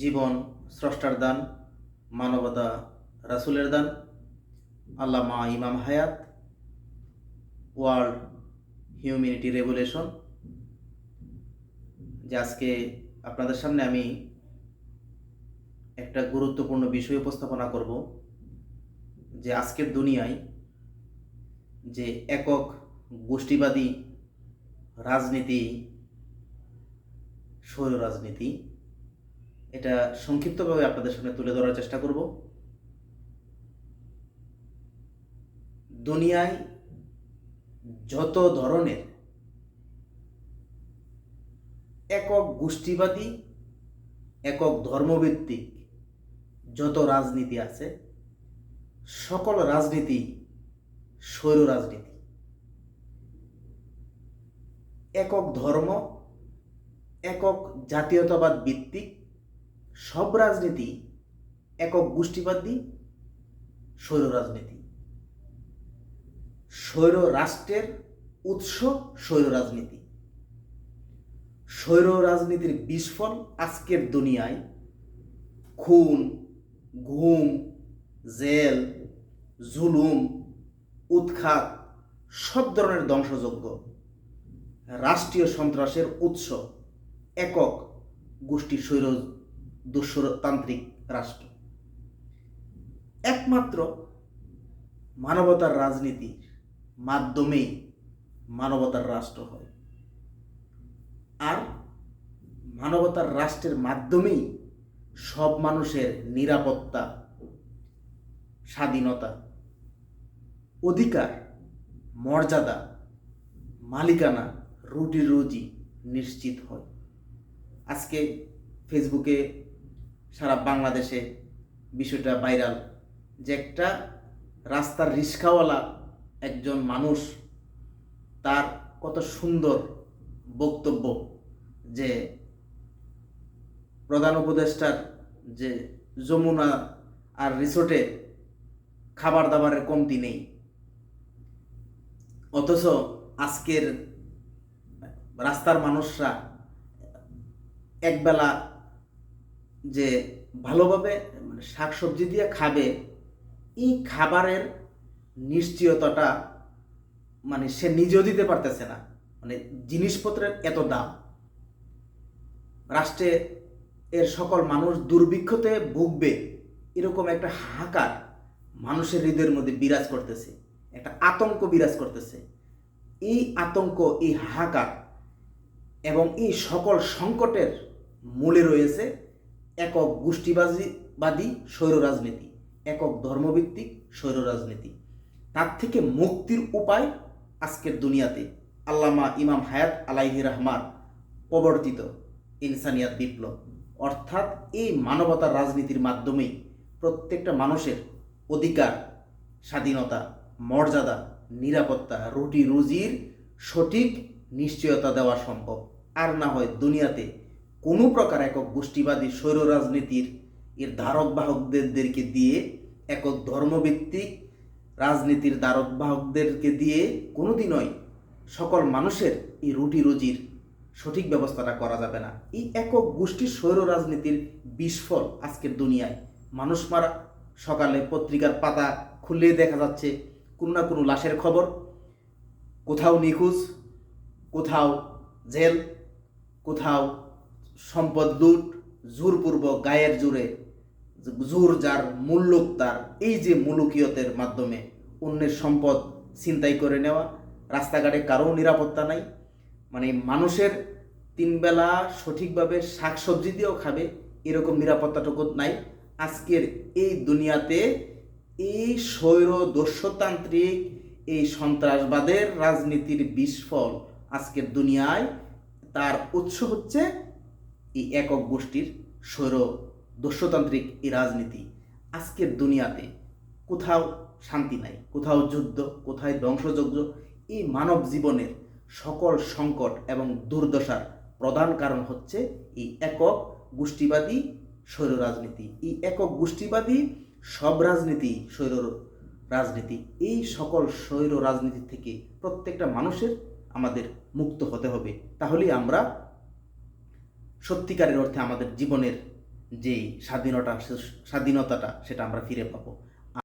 জীবন, স্রষ্টার দান, মানবতা, রাসুলের দান, আল্লামা ইমাম হায়াত, ওয়ার্ল্ড হিউম্যানিটি রেভুলেশন। যে আজকে আপনাদের সামনে আমি একটা গুরুত্বপূর্ণ বিষয় উপস্থাপনা করব, যে আজকের দুনিয়ায় যে একক গোষ্ঠীবাদী রাজনীতি স্বৈর রাজনীতি এটা সংক্ষিপ্তভাবে আপনাদের সামনে তুলে ধরার চেষ্টা করব। দুনিয়ায় যত ধরনের একক গোষ্ঠীবাদী, একক ধর্মভিত্তিক যত রাজনীতি আছে, সকল রাজনীতি স্বৈর রাজনীতি। একক ধর্ম, একক জাতীয়তাবাদ ভিত্তিক সব রাজনীতি একক গোষ্ঠীবাদী, স্বৈর রাজনীতি। স্বৈর রাষ্ট্রের উৎস স্বৈর রাজনীতি। স্বৈর রাজনীতির বিস্ফল আজকের দুনিয়ায় খুন, ঘুম, জেল, জুলুম, উৎখাত, সব ধরনের ধ্বংসযোগ্য রাষ্ট্রীয় সন্ত্রাসের উৎস একক গোষ্ঠী স্বৈর দুঃস্বরতান্ত্রিক রাষ্ট্র। একমাত্র মানবতার রাজনীতির মাধ্যমেই মানবতার রাষ্ট্র হয়। আর মানবতার রাষ্ট্রের মাধ্যমেই সব মানুষের নিরাপত্তা, স্বাধীনতা, অধিকার, মর্যাদা, মালিকানা রুটি রুজি নিশ্চিত হয়। আজকে ফেসবুকে সারা বাংলাদেশে বিষয়টা ভাইরাল যে একটা রাস্তার রিক্সাওয়ালা একজন মানুষ, তার কত সুন্দর বক্তব্য যে প্রধান উপদেষ্টার যে যমুনা আর রিসোর্টে খাবার দাবারের কমতি নেই। অথচ আজকের রাস্তার মানুষরা একবেলা যে ভালোভাবে মানে শাকসবজি দিয়ে খাবে, এই খাবারের নিশ্চয়তাটা মানে সে নিজেও দিতে পারতেছে না। মানে জিনিসপত্রের এত দাম। রাষ্ট্রে এর সকল মানুষ দুর্ভিক্ষতে ভুগবে, এরকম একটা হাহাকার মানুষের হৃদয়ের মধ্যে বিরাজ করতেছে, একটা আতঙ্ক বিরাজ করতেছে। এই আতঙ্ক, এই হাহাকার এবং এই সকল সংকটের মূলে রয়েছে একক গোষ্ঠীবাদী স্বৈর রাজনীতি একক ধর্মভিত্তিক স্বৈর রাজনীতি তার থেকে মুক্তির উপায় আজকের দুনিয়াতে আল্লামা ইমাম হায়াত আলাইহি রহমান প্রবর্তিত ইনসানিয়াত বিপ্লব। অর্থাৎ এই মানবতার রাজনীতির মাধ্যমেই প্রত্যেকটা মানুষের অধিকার, স্বাধীনতা, মর্যাদা, নিরাপত্তা রুটি রুজির সঠিক নিশ্চয়তা দেওয়া সম্ভব। আর না হয় দুনিয়াতে কোনো প্রকার একক গোষ্ঠীবাদী স্বৈর রাজনীতির এর ধারক বাহকদেরকে দিয়ে, একক ধর্মভিত্তিক রাজনীতির ধারক বাহকদেরকে দিয়ে কোনোদিনই সকল মানুষের এই রুটি রুজির সঠিক ব্যবস্থাটা করা যাবে না। এই একক গোষ্ঠীর স্বৈর রাজনীতির বিস্ফল আজকের দুনিয়ায়। মানুষ মারা, সকালে পত্রিকার পাতা খুললেই দেখা যাচ্ছে কোনো না কোনো লাশের খবর, কোথাও নিখোঁজ, কোথাও জেল, কোথাও সম্পদ লুট, জোরপূর্বক গায়ের জোরে, জোর যার মূল্যক তার, এই যে মুলুকিয়তের মাধ্যমে অন্যের সম্পদ ছিনতাই করে নেওয়া, রাস্তাঘাটে কারও নিরাপত্তা নাই। মানে মানুষের তিনবেলা সঠিকভাবে শাকসবজি দিয়েও খাবে, এরকম নিরাপত্তাটুকু নাই। আজকের এই দুনিয়াতে এই স্বৈর দস্যতান্ত্রিক এই সন্ত্রাসবাদের রাজনীতির বিস্ফল আজকের দুনিয়ায় তার উৎস হচ্ছে এই একক গোষ্ঠীর স্বৈর দস্যতান্ত্রিক এই রাজনীতি আজকের দুনিয়াতে কোথাও শান্তি নাই, কোথাও যুদ্ধ, কোথায় ধ্বংসযজ্ঞ, এই মানব জীবনের সকল সংকট এবং দুর্দশার প্রধান কারণ হচ্ছে এই একক গোষ্ঠীবাদী স্বৈর রাজনীতি। এই একক গোষ্ঠীবাদী সব রাজনীতি স্বৈর রাজনীতি। এই সকল স্বৈর রাজনীতি থেকে প্রত্যেকটা মানুষের আমাদের মুক্ত হতে হবে। তাহলেই আমরা সত্যিকারের অর্থে আমাদের জীবনের যেই স্বাধীনতা স্বাধীনতাটা সেটা আমরা ফিরে পাবো।